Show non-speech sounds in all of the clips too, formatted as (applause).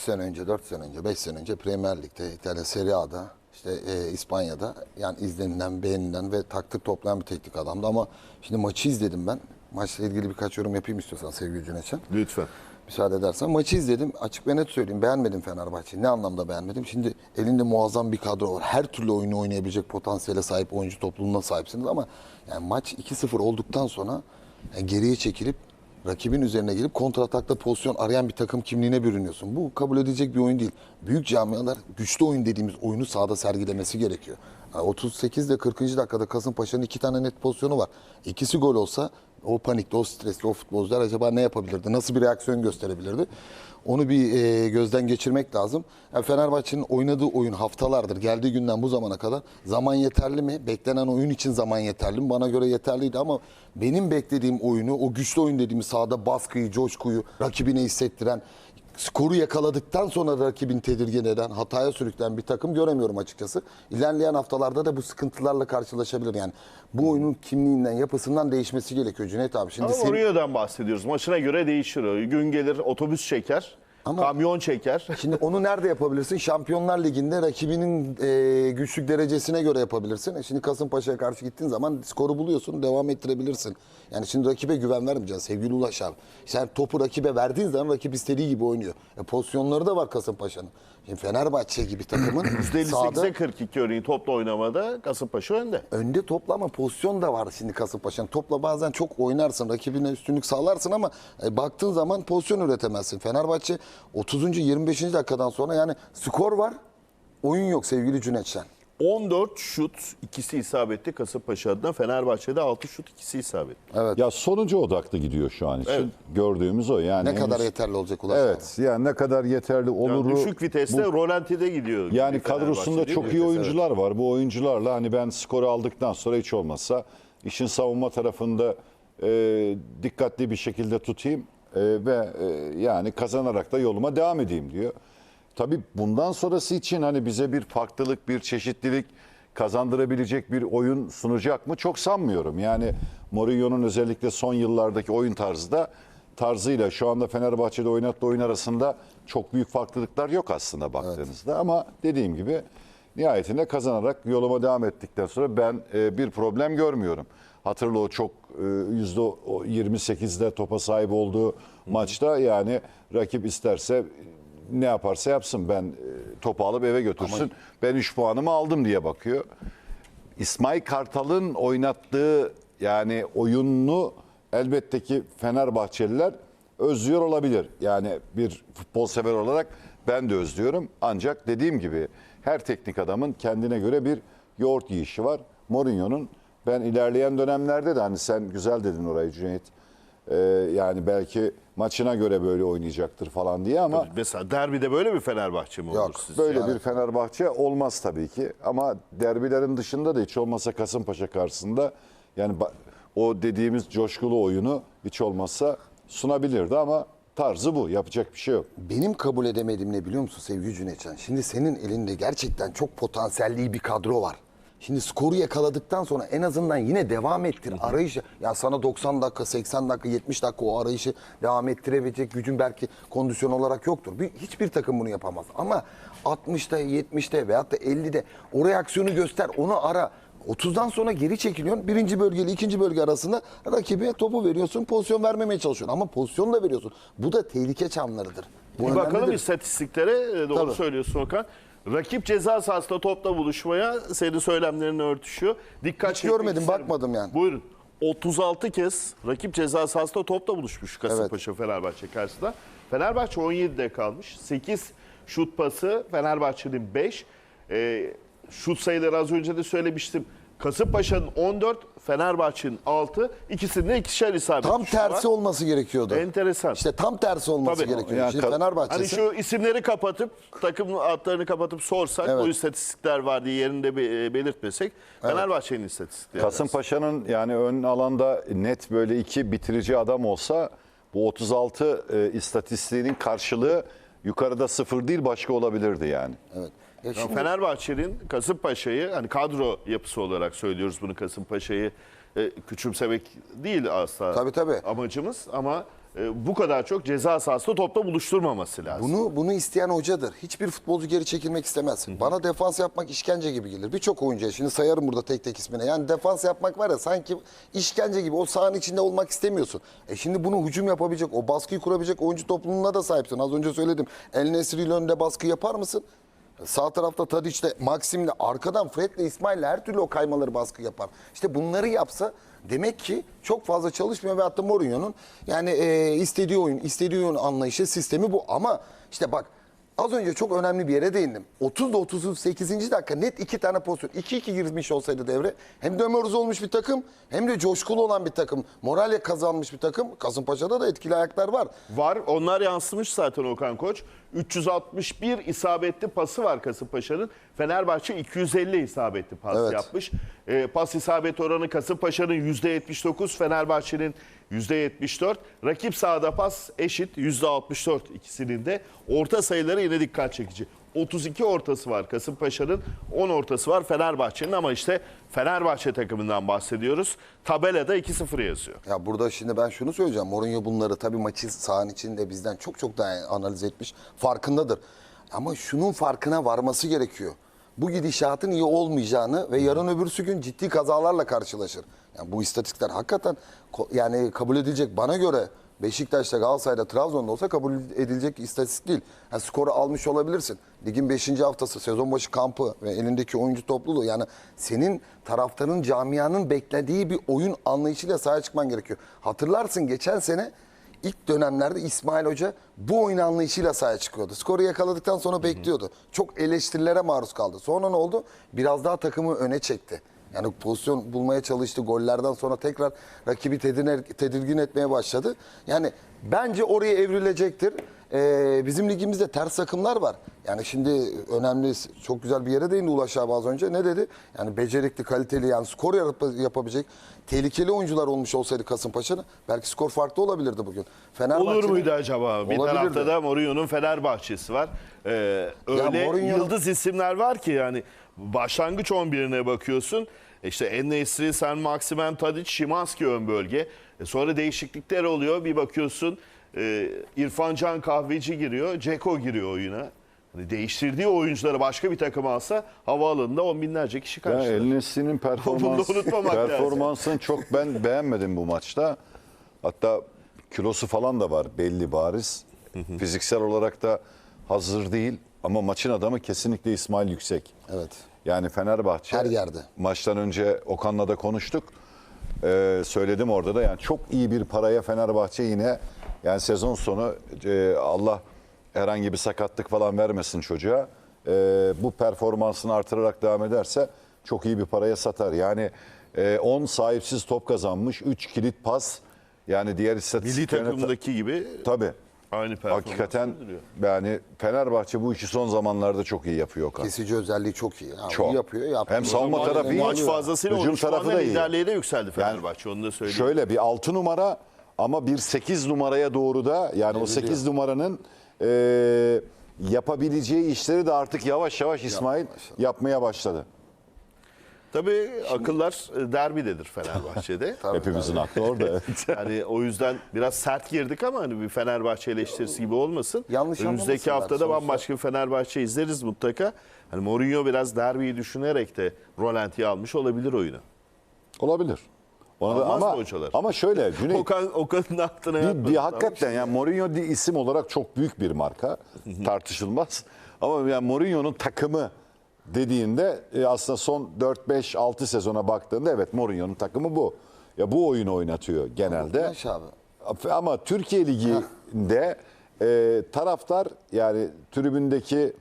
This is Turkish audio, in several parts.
sene önce, 4 sene önce, 5 sene önce Premier Lig'de, İtalya Serie A'da, işte e, İspanya'da yani izlenilen, beğenilen ve takdir toplayan bir teknik adamdı ama şimdi maçı izledim ben. Maçla ilgili birkaç yorum yapayım istiyorsan sevgili Cüneyt'ciğim. Lütfen. Müsaade edersen. Maçı izledim. Açık ve net söyleyeyim. Beğenmedim Fenerbahçe'yi. Ne anlamda beğenmedim? Şimdi elinde muazzam bir kadro var. Her türlü oyunu oynayabilecek potansiyele sahip oyuncu topluluğuna sahipsiniz ama yani maç 2-0 olduktan sonra yani geriye çekilip rakibin üzerine gelip kontratakta pozisyon arayan bir takım kimliğine bürünüyorsun. Bu kabul edilecek bir oyun değil. Büyük camialar güçlü oyun dediğimiz oyunu sahada sergilemesi gerekiyor. Yani 38 ile 40. dakikada Kasımpaşa'nın iki tane net pozisyonu var. İkisi gol olsa o panikte, o stresli, o futbolcular acaba ne yapabilirdi? Nasıl bir reaksiyon gösterebilirdi? Onu bir e, gözden geçirmek lazım. Yani Fenerbahçe'nin oynadığı oyun haftalardır. Geldiği günden bu zamana kadar zaman yeterli mi? Beklenen oyun için zaman yeterli mi? Bana göre yeterliydi ama benim beklediğim oyunu, o güçlü oyun dediğimiz sahada baskıyı, coşkuyu rakibine hissettiren, skoru yakaladıktan sonra rakibin tedirgin eden, hataya sürükleyen bir takım göremiyorum açıkçası. İlerleyen haftalarda da bu sıkıntılarla karşılaşabilir. Yani bu oyunun kimliğinden, yapısından değişmesi gerekiyor Cüneyt abi. Şimdi Ama senin- Mourinho'dan bahsediyoruz. Maçına göre değişir. Gün gelir otobüs çeker, Ama- kamyon çeker. (laughs) Şimdi onu nerede yapabilirsin? Şampiyonlar Ligi'nde rakibinin e, güçlük derecesine göre yapabilirsin. E Şimdi Kasımpaşa'ya karşı gittiğin zaman skoru buluyorsun, devam ettirebilirsin. Yani şimdi rakibe güven vermeyeceksin sevgili Ulaş abi. Sen topu rakibe verdiğin zaman rakip istediği gibi oynuyor. E, pozisyonları da var Kasımpaşa'nın. Şimdi Fenerbahçe gibi takımın sahada %58'e 42 örneğin topla oynamada Kasımpaşa önde. önde topla ama pozisyon da var şimdi Kasımpaşa'nın. Topla bazen çok oynarsın, rakibine üstünlük sağlarsın ama e, baktığın zaman pozisyon üretemezsin. Fenerbahçe 30. 25. dakikadan sonra yani skor var, oyun yok sevgili Cüneyt Şen. 14 şut, ikisi isabetli Kasımpaşa adına. Fenerbahçe'de 6 şut, ikisi isabetli. Ya sonuca odaklı gidiyor şu an için. Evet. Gördüğümüz o. Yani Ne kadar yeterli olacak Ulaş abi? Evet. Yani ne kadar yeterli Yani olur. düşük viteste Rolanti'de gidiyor. Yani kadrosunda çok mi? iyi oyuncular var. Bu oyuncularla hani ben skoru aldıktan sonra hiç olmazsa işin savunma tarafında e, dikkatli bir şekilde tutayım e, ve e, yani kazanarak da yoluma devam edeyim diyor. Tabii bundan sonrası için hani bize bir farklılık, bir çeşitlilik kazandırabilecek bir oyun sunacak mı? Çok sanmıyorum. Yani Mourinho'nun özellikle son yıllardaki oyun tarzı da tarzıyla şu anda Fenerbahçe'de oynattığı oyun arasında çok büyük farklılıklar yok aslında baktığınızda. Ama dediğim gibi nihayetinde kazanarak yoluma devam ettikten sonra ben e, bir problem görmüyorum. Hatırla o çok e, yüzde o 28'de topa sahip olduğu maçta yani rakip isterse ne yaparsa yapsın ben e, topu alıp eve götürsün. Ben 3 puanımı aldım diye bakıyor. İsmail Kartal'ın oynattığı yani oyununu elbette ki Fenerbahçeliler özlüyor olabilir. Yani bir futbol sever olarak ben de özlüyorum. Ancak dediğim gibi her teknik adamın kendine göre bir yoğurt yiyişi var. Mourinho'nun ben ilerleyen dönemlerde de hani sen güzel dedin orayı Cüneyt. Ee, yani belki maçına göre böyle oynayacaktır falan diye ama Mesela derbide böyle bir Fenerbahçe mi olur Yok, sizce? Böyle bir Fenerbahçe olmaz tabii ki. Ama derbilerin dışında da hiç olmazsa Kasımpaşa karşısında yani ba- o dediğimiz coşkulu oyunu hiç olmazsa sunabilirdi ama tarzı bu. Yapacak bir şey yok. Benim kabul edemediğim ne biliyor musun sevgili Cüneytcan? Şimdi senin elinde gerçekten çok potansiyelli bir kadro var. Şimdi skoru yakaladıktan sonra en azından yine devam ettir arayışı. Ya sana 90 dakika, 80 dakika, 70 dakika o arayışı devam ettirebilecek gücün belki kondisyon olarak yoktur. Bir, hiçbir takım bunu yapamaz. Ama 60'ta, 70'te veyahut da 50'de o reaksiyonu göster, onu ara. 30'dan sonra geri çekiliyorsun. Birinci bölge ile ikinci bölge arasında rakibe topu veriyorsun. Pozisyon vermemeye çalışıyorsun. Ama pozisyon da veriyorsun. Bu da tehlike çamlarıdır. Bu Bir bakalım önemlidir. istatistiklere. e, Doğru Tabii. söylüyorsun Okan. Rakip ceza sahasında topla buluşmaya senin söylemlerine örtüşüyor. Dikkat Hiç çekmek görmedim, isterim. bakmadım yani. Buyurun. 36 kez rakip ceza sahasında topla buluşmuş Kasımpaşa Fenerbahçe karşısında. Fenerbahçe 17'de kalmış. 8 şut pası Fenerbahçe'nin 5. Ee, şut sayıları az önce de söylemiştim. Kasımpaşa'nın 14, Fenerbahçe'nin 6. İkisinde ikişer isabet. Tam şutu var. tersi olması gerekiyordu. Enteresan. İşte tam tersi olması Tabii. gerekiyor. Ya Şimdi ka- Fenerbahçe'si Hani şu isimleri kapatıp takım adlarını kapatıp sorsak Evet. bu istatistikler var diye yerinde be- e, belirtmesek Fenerbahçe'nin istatistikleri. Kasımpaşa'nın yani ön alanda net böyle iki bitirici adam olsa bu 36 e, istatistiğinin karşılığı yukarıda sıfır değil başka olabilirdi yani. evet. Ya şimdi Fenerbahçe'nin Kasımpaşa'yı hani kadro yapısı olarak söylüyoruz bunu Kasımpaşa'yı e, küçümsemek değil asla Tabii, tabii. amacımız ama e, bu kadar çok ceza sahasında topla buluşturmaması lazım. Bunu bunu isteyen hocadır. Hiçbir futbolcu geri çekilmek istemez. Bana defans yapmak işkence gibi gelir. Birçok oyuncuya şimdi sayarım burada tek tek ismine. Yani defans yapmak var ya sanki işkence gibi o sahanın içinde olmak istemiyorsun. E şimdi bunu hücum yapabilecek, o baskıyı kurabilecek oyuncu topluluğuna da sahipsin. Az önce söyledim. El Nesri ile önde baskı yapar mısın? Sağ tarafta Tadiç'le, Maxim'le, arkadan Fred'le, İsmail'le her türlü o kaymaları baskı yapar. İşte bunları yapsa demek ki çok fazla çalışmıyor ve hatta Mourinho'nun yani e, istediği oyun, istediği oyun anlayışı, sistemi bu. Ama işte bak az önce çok önemli bir yere değindim. 30 da 38. dakika net iki tane pozisyon. 2-2 girmiş olsaydı devre hem dömörüz olmuş bir takım hem de coşkulu olan bir takım. Morale kazanmış bir takım. Kasımpaşa'da da etkili ayaklar var. Var. Onlar yansımış zaten Okan Koç. 361 isabetli pası var Kasımpaşa'nın. Fenerbahçe 250 isabetli pas Evet. yapmış. E, pas isabet oranı Kasımpaşa'nın %79, Fenerbahçe'nin %74. Rakip sahada pas eşit %64 ikisinin de. Orta sayıları yine dikkat çekici. 32 ortası var Kasımpaşa'nın, 10 ortası var Fenerbahçe'nin ama işte Fenerbahçe takımından bahsediyoruz. Tabelada 2-0 yazıyor. Ya burada şimdi ben şunu söyleyeceğim. Mourinho bunları tabii maçı sahanın içinde bizden çok çok daha analiz etmiş. Farkındadır. Ama şunun farkına varması gerekiyor. Bu gidişatın iyi olmayacağını ve yarın öbürsü gün ciddi kazalarla karşılaşır. Yani bu istatistikler hakikaten yani kabul edilecek bana göre Beşiktaş'ta, Galatasaray'da, Trabzon'da olsa kabul edilecek istatistik değil. Ha, skoru almış olabilirsin. Ligin 5. haftası, sezon başı kampı ve elindeki oyuncu topluluğu. Yani senin taraftarın, camianın beklediği bir oyun anlayışıyla sahaya çıkman gerekiyor. Hatırlarsın geçen sene ilk dönemlerde İsmail Hoca bu oyun anlayışıyla sahaya çıkıyordu. Skoru yakaladıktan sonra bekliyordu. Çok eleştirilere maruz kaldı. Sonra ne oldu? Biraz daha takımı öne çekti. Yani pozisyon bulmaya çalıştı. Gollerden sonra tekrar rakibi tedirgin, tedirgin etmeye başladı. Yani bence oraya evrilecektir. Ee, bizim ligimizde ters takımlar var. Yani şimdi önemli, çok güzel bir yere değindi Ulaş abi az önce. Ne dedi? Yani becerikli, kaliteli yani skor yarap- yapabilecek tehlikeli oyuncular olmuş olsaydı Kasımpaşa'nın belki skor farklı olabilirdi bugün. Olur Fenerbahçe'nin- muydu acaba? Bir Olabilirdi. tarafta da Mourinho'nun Fenerbahçe'si var. Ee, öyle Mourinho- yıldız isimler var ki yani başlangıç 11'ine bakıyorsun. İşte En-Nesyri, Sen Maximen, Tadic, Şimanski ön bölge. E sonra değişiklikler oluyor. Bir bakıyorsun e, İrfan Can Kahveci giriyor, Ceko giriyor oyuna. Hani değiştirdiği oyuncuları başka bir takım alsa havaalanında on binlerce kişi karşılar. El Nesri'nin (laughs) performans, performansını çok ben beğenmedim bu maçta. Hatta kilosu falan da var belli bariz. Fiziksel olarak da hazır değil ama maçın adamı kesinlikle İsmail Yüksek. Evet. Yani Fenerbahçe Her yerde. maçtan önce Okan'la da konuştuk. Ee, söyledim orada da yani çok iyi bir paraya Fenerbahçe yine yani sezon sonu e, Allah herhangi bir sakatlık falan vermesin çocuğa. E, bu performansını artırarak devam ederse çok iyi bir paraya satar. Yani e, 10 sahipsiz top kazanmış, 3 kilit pas. Yani diğer Milli istatistiklerine ta- takımdaki gibi tabii. Aynı performans. Hakikaten yani Fenerbahçe bu işi son zamanlarda çok iyi yapıyor Okan. Kesici özelliği çok iyi. Ha, Çok. yapıyor. yapıyor. Hem savunma tarafı iyi. Maç fazlasıyla Hücum 13 tarafı puanla da iyi. liderliğe de yükseldi Fenerbahçe. onu da söyleyeyim. Şöyle bir 6 numara ama bir 8 numaraya doğru da yani o 8 numaranın e, yapabileceği işleri de artık yavaş yavaş İsmail yapmaya başladı. Tabii akıllar e, derbidedir Fenerbahçe'de. (laughs) Hepimizin aklı orada. (laughs) evet. yani o yüzden biraz sert girdik ama hani bir Fenerbahçe eleştirisi gibi olmasın. Yanlış Önümüzdeki haftada Sonuçta- bambaşka bir Fenerbahçe izleriz mutlaka. Hani Mourinho biraz derbiyi düşünerek de Rolanti'yi almış olabilir oyunu. Olabilir. Ona da, Almaz ama, hocalar? ama şöyle Cüneyt (laughs) Okan, Okan'ın aklına bir, yatmadı. bir hakikaten yani Mourinho di- isim olarak çok büyük bir marka tartışılmaz. Ama yani Mourinho'nun takımı dediğinde e, aslında son 4 5 6 sezona baktığında evet Mourinho'nun takımı bu. Ya bu oyunu oynatıyor genelde. Abi. Ama Türkiye Ligi'nde e, taraftar yani tribündeki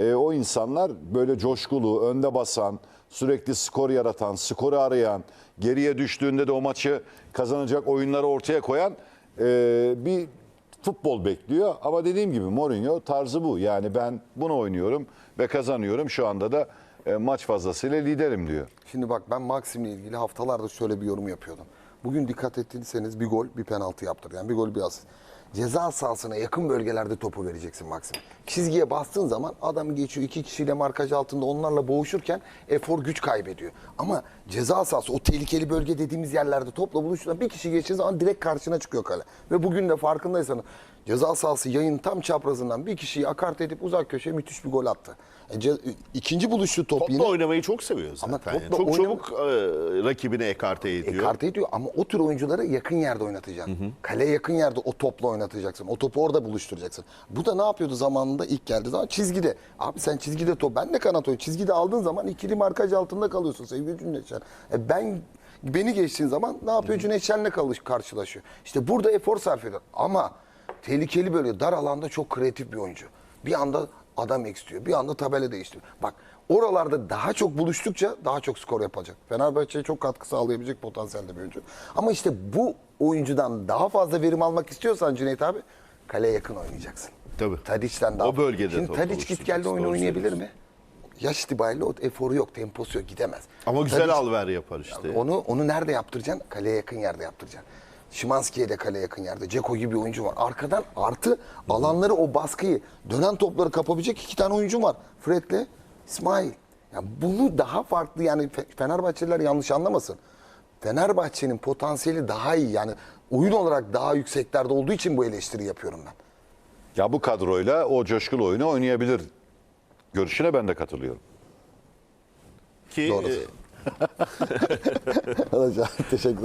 e, o insanlar böyle coşkulu, önde basan, sürekli skor yaratan, skoru arayan, geriye düştüğünde de o maçı kazanacak oyunları ortaya koyan e, bir futbol bekliyor. Ama dediğim gibi Mourinho tarzı bu. Yani ben bunu oynuyorum ve kazanıyorum. Şu anda da e, maç fazlasıyla liderim diyor. Şimdi bak ben Maxim'le ilgili haftalardır şöyle bir yorum yapıyordum. Bugün dikkat ettiyseniz bir gol bir penaltı yaptırdı. Yani bir gol bir asist. Ceza sahasına yakın bölgelerde topu vereceksin Maxim. Çizgiye bastığın zaman adam geçiyor iki kişiyle markaj altında onlarla boğuşurken efor güç kaybediyor. Ama ceza sahası o tehlikeli bölge dediğimiz yerlerde topla buluştuğunda bir kişi geçtiği zaman direkt karşına çıkıyor kale. Ve bugün de farkındaysanız ceza sahası yayın tam çaprazından bir kişiyi akart edip uzak köşeye müthiş bir gol attı. E, ce- ikinci buluşu top Topla yine oynamayı çok seviyor zaten. Ama yani. topla Çok oynam- çabuk e, rakibini ekarte ediyor. ekarte ediyor ama o tür oyuncuları yakın yerde oynatacaksın. Kaleye yakın yerde o topla oynatacaksın. O topu orada buluşturacaksın. Bu da ne yapıyordu zamanında ilk geldiği zaman çizgide. Abi sen çizgide top ben de kanat oyun. Çizgide aldığın zaman ikili markaj altında kalıyorsun sevgili Cüneyt Şen. E ben beni geçtiğin zaman ne yapıyor Cüneyt Şen'le karşılaşıyor. İşte burada efor sarf ediyor. Ama tehlikeli böyle dar alanda çok kreatif bir oyuncu. Bir anda adam istiyor. Bir anda tabela değiştiriyor. Bak oralarda daha çok buluştukça daha çok skor yapacak. Fenerbahçe'ye çok katkı sağlayabilecek potansiyelde bir oyuncu. Ama işte bu oyuncudan daha fazla verim almak istiyorsan Cüneyt abi kaleye yakın oynayacaksın. Tabii. Tadiç'ten daha. O bölgede Şimdi Tadiç git geldi oyun doğru oynayabilir mi? Yaş itibariyle o eforu yok, temposu yok, gidemez. Ama güzel Tadiç- alver yapar işte. onu onu nerede yaptıracaksın? Kaleye yakın yerde yaptıracaksın. Şimanski'ye de kaleye yakın yerde. Ceko gibi bir oyuncu var. Arkadan artı alanları o baskıyı, dönen topları kapabilecek iki tane oyuncu var. Fred'le İsmail. Ya bunu daha farklı yani Fe- Fenerbahçeliler yanlış anlamasın. Fenerbahçe'nin potansiyeli daha iyi yani oyun olarak daha yükseklerde olduğu için bu eleştiri yapıyorum ben. Ya bu kadroyla o coşkulu oyunu oynayabilir. Görüşüne ben de katılıyorum. Ki Doğru. e, (laughs) Hocam teşekkür